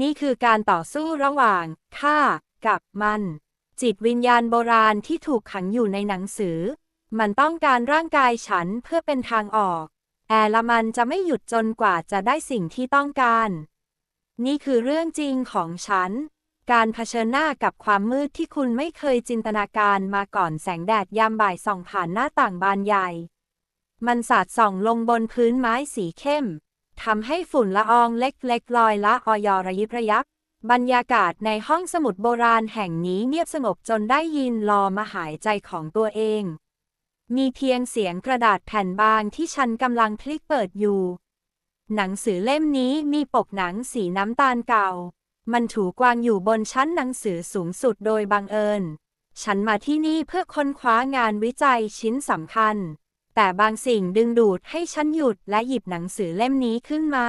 นี่คือการต่อสู้ระหว่างข้ากับมัน จิตวิญญาณโบราณที่ถูกขังอยู่ในหนังสือ มันต้องการร่างกายฉันเพื่อเป็นทางออก แอละมันจะไม่หยุดจนกว่าจะได้สิ่งที่ต้องการ นี่คือเรื่องจริงของฉัน การเผชิญหน้ากับความมืดที่คุณไม่เคยจินตนาการมาก่อนแสงแดดยามบ่ายส่องผ่านหน้าต่างบานใหญ่ มันสาดส่องลงบนพื้นไม้สีเข้ม ทำให้ฝุ่นละอองเล็กๆลอยละออยระยิบระยับ บรรยากาศในห้องสมุดโบราณแห่งนี้เงียบสงบจนได้ยินลอมาหายใจของตัวเอง มีเพียงเสียงกระดาษแผ่นบางที่ฉันกำลังพลิกเปิดอยู่ หนังสือเล่มนี้มีปกหนังสีน้ำตาลเก่า มันถูกวางอยู่บนชั้นหนังสือสูงสุดโดยบังเอิญ ฉันมาที่นี่เพื่อค้นคว้างานวิจัยชิ้นสำคัญ แต่บางสิ่งดึงดูดให้ฉันหยุดและหยิบหนังสือเล่มนี้ขึ้นมา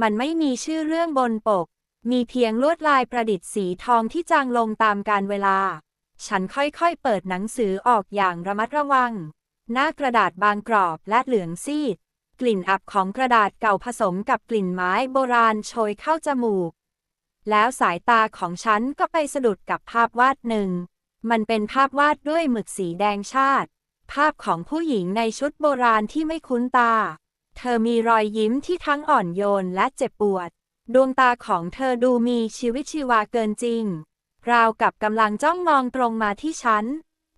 มันไม่มีชื่อเรื่องบนปก มีเพียงลวดลายประดิษฐ์สีทองที่จางลงตามกาลเวลา ฉันค่อยๆเปิดหนังสือออกอย่างระมัดระวัง หน้ากระดาษบางกรอบและเหลืองซีด กลิ่นอับของกระดาษเก่าผสมกับกลิ่นไม้โบราณโชยเข้าจมูก แล้วสายตาของฉันก็ไปสะดุดกับภาพวาดหนึ่ง มันเป็นภาพวาดด้วยหมึกสีแดงชาติ ภาพของผู้หญิงในชุดโบราณที่ไม่คุ้นตา เธอมีรอยยิ้มที่ทั้งอ่อนโยนและเจ็บปวด ดวงตาของเธอดูมีชีวิตชีวาเกินจริง ราวกับกำลังจ้องมองตรงมาที่ฉัน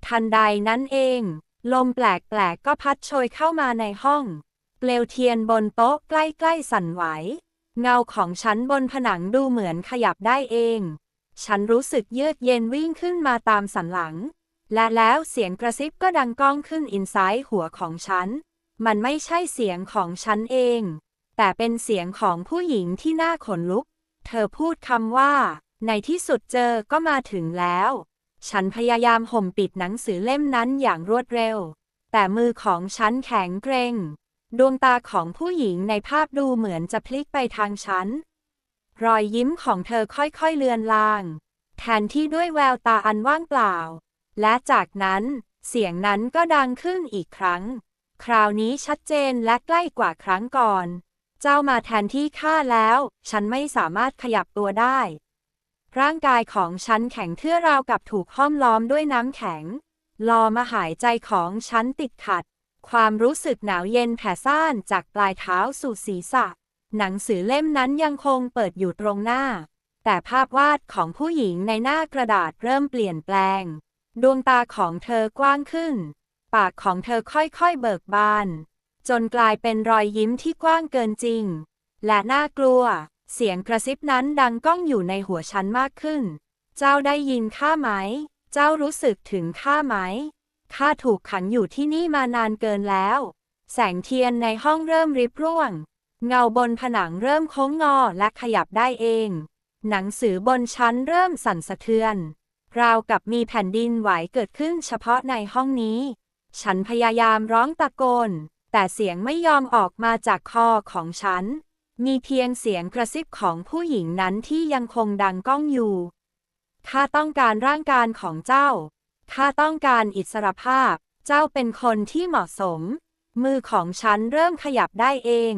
ทันใดนั้นเอง ลมแปลกๆก็พัดโชยเข้ามาในห้อง เปลวเทียนบนโต๊ะใกล้ๆสั่นไหว เงาของฉันบนผนังดูเหมือนขยับได้เอง ฉันรู้สึกเยือกเย็นวิ่งขึ้นมาตามสันหลัง และแล้วเสียงกระซิบก็ดังก้องขึ้นอินไซด์หัวของฉัน มันไม่ใช่เสียงของฉันเอง แต่เป็นเสียงของผู้หญิงที่น่าขนลุก เธอพูดคำว่า ในที่สุดเจอก็มาถึงแล้ว ฉันพยายามห่มปิดหนังสือเล่มนั้นอย่างรวดเร็ว แต่มือของฉันแข็งเกร็ง ดวงตาของผู้หญิงในภาพดูเหมือนจะพลิกไปทางฉัน รอยยิ้มของเธอค่อยๆเลือนลาง แทนที่ด้วยแววตาอันว่างเปล่า และจากนั้นเสียงนั้นก็ดังขึ้นอีกครั้ง คราวนี้ชัดเจนและใกล้กว่าครั้งก่อน เจ้ามาแทนที่ข้าแล้ว ฉันไม่สามารถขยับตัวได้ ร่างกายของฉันแข็งเทื่อราวกับถูกห้อมล้อมด้วยน้ำแข็ง ลอมาหายใจของฉันติดขัด ความรู้สึกหนาวเย็นแผ่ซ่านจากปลายเท้าสู่ศีรษะ หนังสือเล่มนั้นยังคงเปิดอยู่ตรงหน้า แต่ภาพวาดของผู้หญิงในหน้ากระดาษเริ่มเปลี่ยนแปลง ดวงตาของเธอกว้างขึ้น ปากของเธอค่อยๆเบิกบาน จนกลายเป็นรอยยิ้มที่กว้างเกินจริง และน่ากลัว เสียงกระซิบนั้นดังก้องอยู่ในหัวฉันมากขึ้น เจ้าได้ยินข้าไหม เจ้ารู้สึกถึงข้าไหม ข้าถูกขังอยู่ที่นี่มานานเกินแล้ว แสงเทียนในห้องเริ่มริบร่วง เงาบนผนังเริ่มโค้งงอและขยับได้เอง หนังสือบนชั้นเริ่มสั่นสะเทือน ราวกับมีแผ่นดินไหวเกิดขึ้นเฉพาะในห้องนี้ ฉันพยายามร้องตะโกน แต่เสียงไม่ยอมออกมาจากคอของฉัน มีเพียงเสียงกระซิบของผู้หญิงนั้นที่ยังคงดังก้องอยู่ ข้าต้องการร่างกายของเจ้า ข้าต้องการอิสรภาพ เจ้าเป็นคนที่เหมาะสม มือของฉันเริ่มขยับได้เอง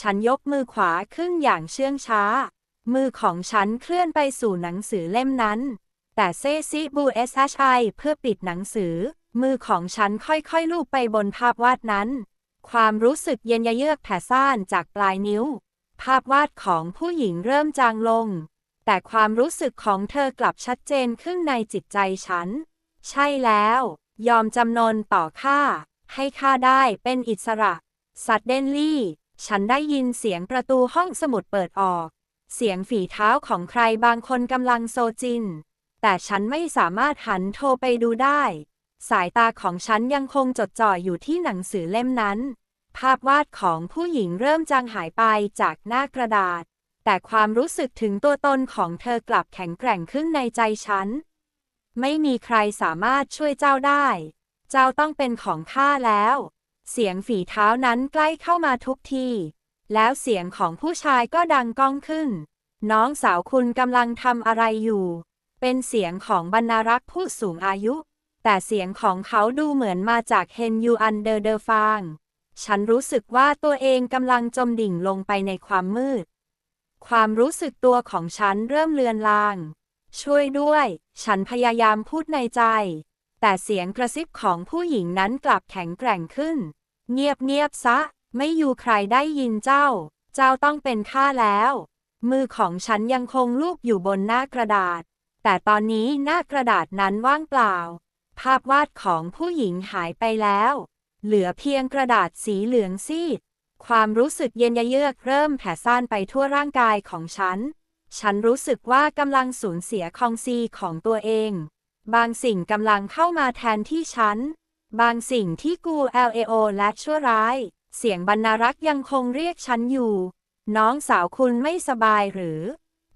ฉันยกมือขวาขึ้นอย่างเชื่องช้า มือของฉันเคลื่อนไปสู่หนังสือเล่มนั้น แต่เซซิบูเอสไอเพื่อปิดหนังสือ มือของฉันค่อยๆลูบไปบนภาพวาดนั้น ความรู้สึกเย็นยะเยือกแผ่ซ่านจากปลายนิ้ว ภาพวาดของผู้หญิงเริ่มจางลง แต่ความรู้สึกของเธอกลับชัดเจนขึ้นในจิตใจฉัน ใช่แล้ว ยอมจำนนต่อข้าให้ข้าได้เป็นอิสระสัตเดนลี่ ฉันได้ยินเสียงประตูห้องสมุดเปิดออก เสียงฝีเท้าของใครบางคนกำลังโซจิน แต่ฉันไม่สามารถหันโทรไปดูได้ สายตาของฉันยังคงจดจ่ออยู่ที่หนังสือเล่มนั้น ภาพวาดของผู้หญิงเริ่มจางหายไปจากหน้ากระดาษ แต่ความรู้สึกถึงตัวตนของเธอกลับแข็งแกร่งขึ้นในใจฉัน ไม่มีใครสามารถช่วยเจ้าได้ เจ้าต้องเป็นของข้าแล้ว เสียงฝีเท้านั้นใกล้เข้ามาทุกทีแล้วเสียงของผู้ชายก็ดังก้องขึ้น น้องสาวคุณกำลังทำอะไรอยู่ เป็นเสียงของบรรณารักษ์ผู้สูงอายุ แต่เสียงของเขาดูเหมือนมาจากเฮนยูอันเดอร์เดอฟางฉันรู้สึกว่าตัวเองกำลังจมดิ่งลงไปในความมืด ความรู้สึกตัวของฉันเริ่มเลือนลาง ช่วยด้วย ฉันพยายามพูดในใจ แต่เสียงกระซิบของผู้หญิงนั้นกลับแข็งแกร่งขึ้น เงียบเงียบซะ ไม่อยู่ใครได้ยินเจ้า เจ้าต้องเป็นข้าแล้ว มือของฉันยังคงลูบอยู่บนหน้ากระดาษ แต่ตอนนี้หน้ากระดาษนั้นว่างเปล่า ภาพวาดของผู้หญิงหายไปแล้ว เหลือเพียงกระดาษสีเหลืองซีด ความรู้สึกเย็นเยือกเริ่มแผ่ซ่านไปทั่วร่างกายของฉัน ฉันรู้สึกว่ากำลังสูญเสียคองซีของตัวเอง บางสิ่งกำลังเข้ามาแทนที่ฉัน บางสิ่งที่กู LAO และชั่วร้าย เสียงบรรณารักษ์ยังคงเรียกฉันอยู่ น้องสาวคุณไม่สบายหรือ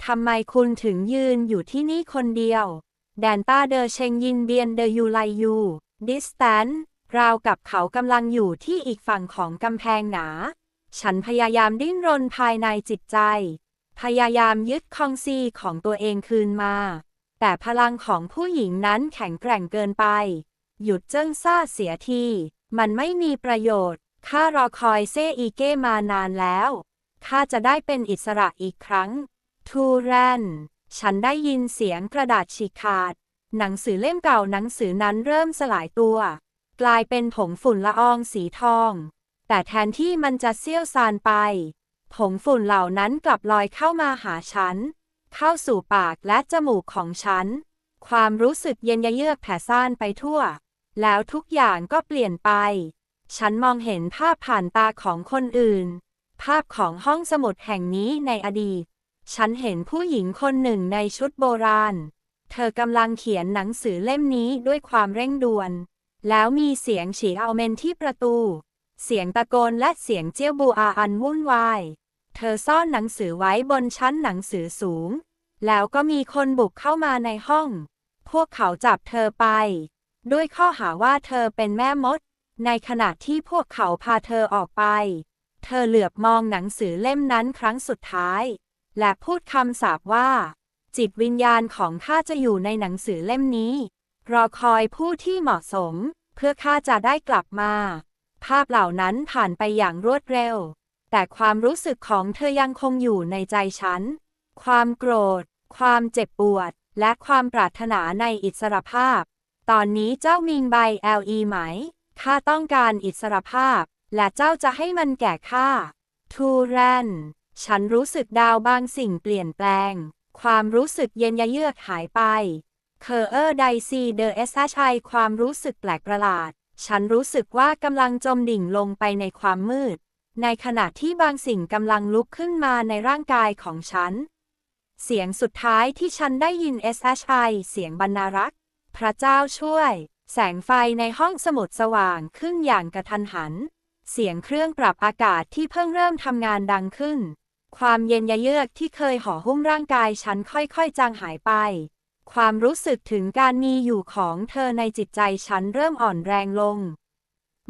ทำไมคุณถึงยืนอยู่ที่นี่คนเดียว แดนต้าเดอเชงยินเบียนเดยูไลยูดิสแตนราวกับเขากำลังอยู่ที่อีกฝั่งของกำแพงหนา ฉันพยายามดิ้นรนภายในจิตใจ พยายามยึดคองซีของตัวเองคืนมา แต่พลังของผู้หญิงนั้นแข็งแกร่งเกินไป หยุดเจิ้งซ่าเสียที มันไม่มีประโยชน์ ข้ารอคอยเซอีเก้มานานแล้ว ข้าจะได้เป็นอิสระอีกครั้ง ทูแรน ฉันได้ยินเสียงกระดาษฉีกขาด หนังสือเล่มเก่าหนังสือนั้นเริ่มสลายตัว กลายเป็นผงฝุ่นละอองสีทอง แต่แทนที่มันจะเซี่ยวซานไป ผงฝุ่นเหล่านั้นกลับลอยเข้ามาหาฉัน เข้าสู่ปากและจมูกของฉัน ความรู้สึกเย็นเยือกแผ่ซ่านไปทั่ว แล้วทุกอย่างก็เปลี่ยนไป ฉันมองเห็นภาพผ่านตาของคนอื่น ภาพของห้องสมุดแห่งนี้ในอดีต ฉันเห็นผู้หญิงคนหนึ่งในชุดโบราณ เธอกำลังเขียนหนังสือเล่มนี้ด้วยความเร่งด่วน แล้วมีเสียงฉีเอาเมนที่ประตู เสียงตะโกนและเสียงเจี้ยวบูอาอันวุ่นวาย เธอซ่อนหนังสือไว้บนชั้นหนังสือสูง แล้วก็มีคนบุกเข้ามาในห้อง พวกเขาจับเธอไป ด้วยข้อหาว่าเธอเป็นแม่มด ในขณะที่พวกเขาพาเธอออกไป เธอเหลือบมองหนังสือเล่มนั้นครั้งสุดท้าย และพูดคำสาปว่า จิตวิญญาณของข้าจะอยู่ในหนังสือเล่มนี้ รอคอยผู้ที่เหมาะสม เพื่อข้าจะได้กลับมา ภาพเหล่านั้นผ่านไปอย่างรวดเร็ว แต่ความรู้สึกของเธอยังคงอยู่ในใจฉัน ความโกรธ ความเจ็บปวด และความปรารถนาในอิสรภาพ ตอนนี้เจ้ามิงใบ LE ไหม ข้าต้องการอิสรภาพ และเจ้าจะให้มันแก่ข้า ทูแรน ฉันรู้สึกดาวบางสิ่งเปลี่ยนแปลง ความรู้สึกเย็นยะเยือกหายไป เคอเออร์ไดซีเดอเอสชัยความรู้สึกแปลกประหลาด ฉันรู้สึกว่ากำลังจมดิ่งลงไปในความมืด ในขณะที่บางสิ่งกำลังลุกขึ้นมาในร่างกายของฉัน เสียงสุดท้ายที่ฉันได้ยิน SHI เสียงบรรณารักษ์ พระเจ้าช่วย แสงไฟในห้องสมุดสว่างขึ้นอย่างกระทันหัน เสียงเครื่องปรับอากาศที่เพิ่งเริ่มทำงานดังขึ้น ความเย็นยะเยือกที่เคยห่อหุ้มร่างกายฉันค่อยๆ จางหายไป ความรู้สึกถึงการมีอยู่ของเธอในจิตใจฉันเริ่มอ่อนแรงลง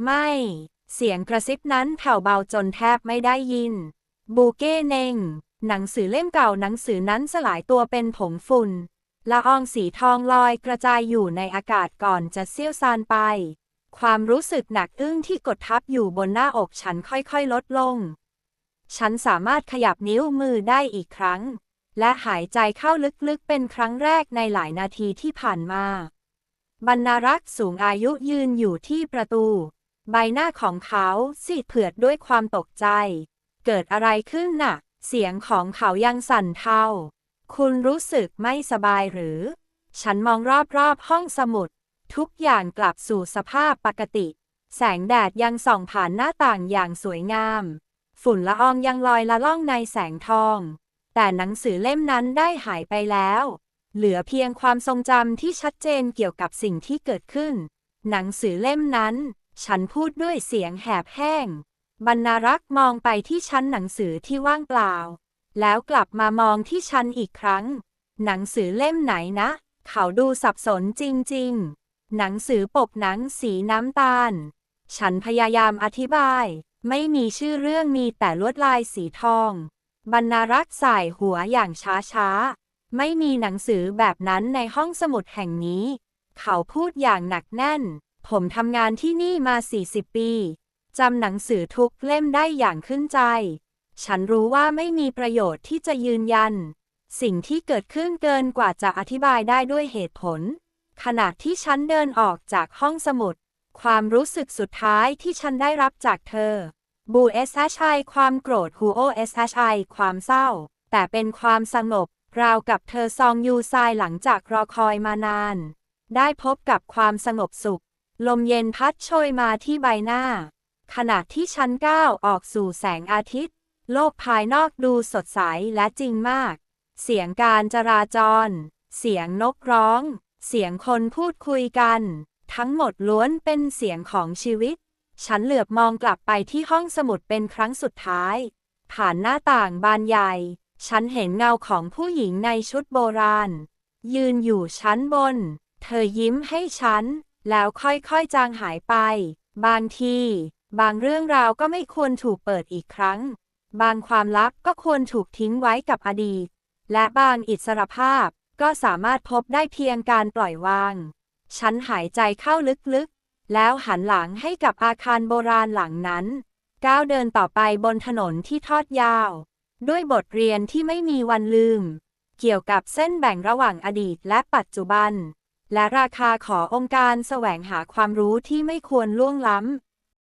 ไม่ เสียงกระซิบนั้นแผ่วเบาจนแทบไม่ได้ยิน บูเก้เนงหนังสือเล่มเก่าหนังสือนั้นสลายตัวเป็นผงฝุ่นละอองสีทองลอยกระจายอยู่ในอากาศก่อนจะเซี่ยวซานไป ความรู้สึกหนักอึ้งที่กดทับอยู่บนหน้าอกฉันค่อยๆ ลดลง ฉันสามารถขยับนิ้วมือได้อีกครั้ง และหายใจเข้าลึกๆเป็นครั้งแรกในหลายนาทีที่ผ่านมา บรรณารักษ์สูงอายุยืนอยู่ที่ประตู ใบหน้าของเขาซีดเผือดด้วยความตกใจ เกิดอะไรขึ้นน่ะ เสียงของเขายังสั่นเทาคุณรู้สึกไม่สบายหรือ ฉันมองรอบๆห้องสมุด ทุกอย่างกลับสู่สภาพปกติ แสงแดดยังส่องผ่านหน้าต่างอย่างสวยงาม ฝุ่นละอองยังลอยละล่องในแสงทอง แต่หนังสือเล่มนั้นได้หายไปแล้ว เหลือเพียงความทรงจำที่ชัดเจนเกี่ยวกับสิ่งที่เกิดขึ้น หนังสือเล่มนั้น ฉันพูดด้วยเสียงแหบแห้ง บรรณารักษ์มองไปที่ชั้นหนังสือที่ว่างเปล่า แล้วกลับมามองที่ฉันอีกครั้ง หนังสือเล่มไหนนะ เขาดูสับสนจริงๆ หนังสือปกหนังสีน้ำตาล ฉันพยายามอธิบาย ไม่มีชื่อเรื่องมีแต่ลวดลายสีทอง บรรณารักษ์สายหัวอย่างช้าๆ ไม่มีหนังสือแบบนั้นในห้องสมุดแห่งนี้ เขาพูดอย่างหนักแน่น ผมทำงานที่นี่มา 40 ปีจำหนังสือทุกเล่มได้อย่างขึ้นใจ ฉันรู้ว่าไม่มีประโยชน์ที่จะยืนยัน สิ่งที่เกิดขึ้นเกินกว่าจะอธิบายได้ด้วยเหตุผล ขณะที่ฉันเดินออกจากห้องสมุด ความรู้สึกสุดท้ายที่ฉันได้รับจากเธอ บูเอสไอความโกรธฮูโอเอสไอความเศร้า แต่เป็นความสงบ ราวกับเธอซองยูซายหลังจากรอคอยมานาน ได้พบกับความสงบสุข ลมเย็นพัดโชยมาที่ใบหน้า ขณะที่ฉันก้าวออกสู่แสงอาทิตย์ โลกภายนอกดูสดใสและจริงมาก เสียงการจราจร เสียงนกร้อง เสียงคนพูดคุยกัน ทั้งหมดล้วนเป็นเสียงของชีวิต ฉันเหลือบมองกลับไปที่ห้องสมุดเป็นครั้งสุดท้าย ผ่านหน้าต่างบานใหญ่ ฉันเห็นเงาของผู้หญิงในชุดโบราณ ยืนอยู่ชั้นบน เธอยิ้มให้ฉัน แล้วค่อยๆจางหายไป บางที บางเรื่องราวก็ไม่ควรถูกเปิดอีกครั้ง บางความลับก็ควรถูกทิ้งไว้กับอดีต และบางอิสรภาพก็สามารถพบได้เพียงการปล่อยวาง ฉันหายใจเข้าลึกๆ แล้วหันหลังให้กับอาคารโบราณหลังนั้น ก้าวเดินต่อไปบนถนนที่ทอดยาว ด้วยบทเรียนที่ไม่มีวันลืม เกี่ยวกับเส้นแบ่งระหว่างอดีตและปัจจุบัน และราคาขององค์การแสวงหาความรู้ที่ไม่ควรล่วงล้ำ